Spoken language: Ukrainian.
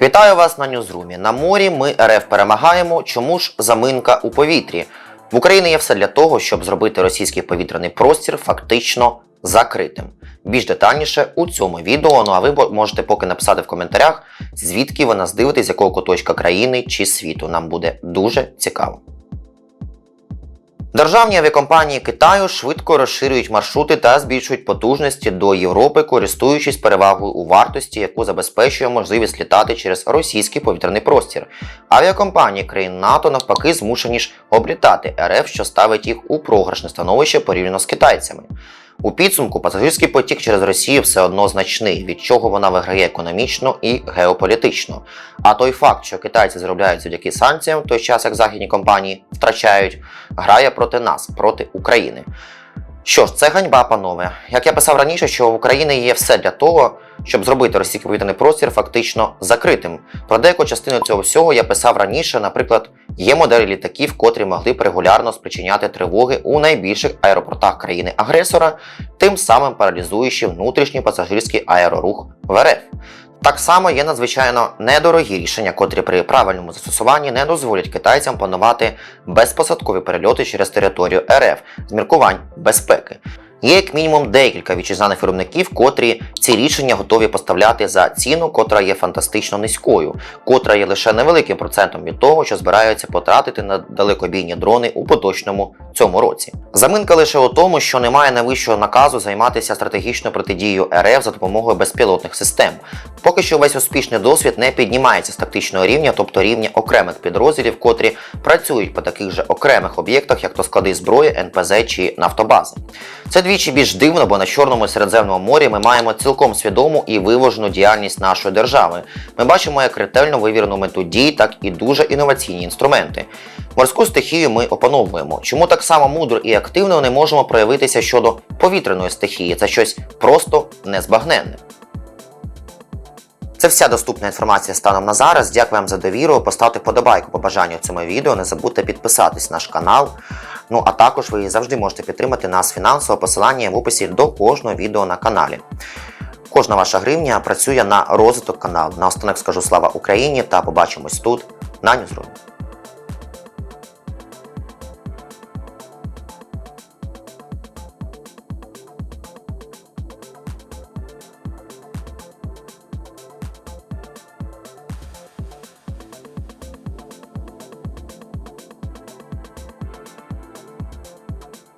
Вітаю вас на Ньюзрумі. На морі ми РФ перемагаємо. Чому ж заминка у повітрі? В Україні є все для того, щоб зробити російський повітряний простір фактично закритим. Більш детальніше у цьому відео. Ну а ви можете поки написати в коментарях, звідки ви нас дивитесь, з якого куточка країни чи світу. Нам буде дуже цікаво. Державні авіакомпанії Китаю швидко розширюють маршрути та збільшують потужності до Європи, користуючись перевагою у вартості, яку забезпечує можливість літати через російський повітряний простір. Авіакомпанії країн НАТО навпаки змушені ж облітати РФ, що ставить їх у програшне становище порівняно з китайцями. У підсумку пасажирський потік через Росію все одно значний, від чого вона виграє економічно і геополітично. А той факт, що китайці заробляють завдяки санкціям, в той час як західні компанії втрачають, грає проти нас, проти України. Що ж, це ганьба, панове. Як я писав раніше, що в Україні є все для того, щоб зробити російський повітряний простір фактично закритим. Про деяку частину цього всього я писав раніше, наприклад, є моделі літаків, котрі могли б регулярно спричиняти тривоги у найбільших аеропортах країни-агресора, тим самим паралізуючи внутрішній пасажирський аерорух в РФ. Так само є надзвичайно недорогі рішення, котрі при правильному застосуванні не дозволять китайцям планувати безпосадкові перельоти через територію РФ з міркувань безпеки. Є як мінімум декілька вітчизняних виробників, котрі ці рішення готові поставляти за ціну, котра є фантастично низькою, котра є лише невеликим процентом від того, що збираються потратити на далекобійні дрони у поточному цьому році. Заминка лише у тому, що немає найвищого наказу займатися стратегічною протидією РФ за допомогою безпілотних систем. Поки що весь успішний досвід не піднімається з тактичного рівня, тобто рівня окремих підрозділів, котрі працюють по таких же окремих об'єктах, як то склади зброї, НПЗ чи нафтобази. Це двічі більш дивно, бо на Чорному Середземному морі ми маємо цілком свідому і виважену діяльність нашої держави. Ми бачимо як ретельно вивірену мету дій, так і дуже інноваційні інструменти. Морську стихію ми опановуємо. Чому так само мудро і активно не можемо проявитися щодо повітряної стихії? Це щось просто незбагненне. Це вся доступна інформація станом на зараз. Дякую вам за довіру. Поставте подобайку по бажанню цьому відео. Не забудьте підписатись на наш канал. Ну а також ви завжди можете підтримати нас фінансово. Посилання в описі до кожного відео на каналі. Кожна ваша гривня працює на розвиток каналу. Наостанок скажу слава Україні та побачимось тут на Ньюзрумі.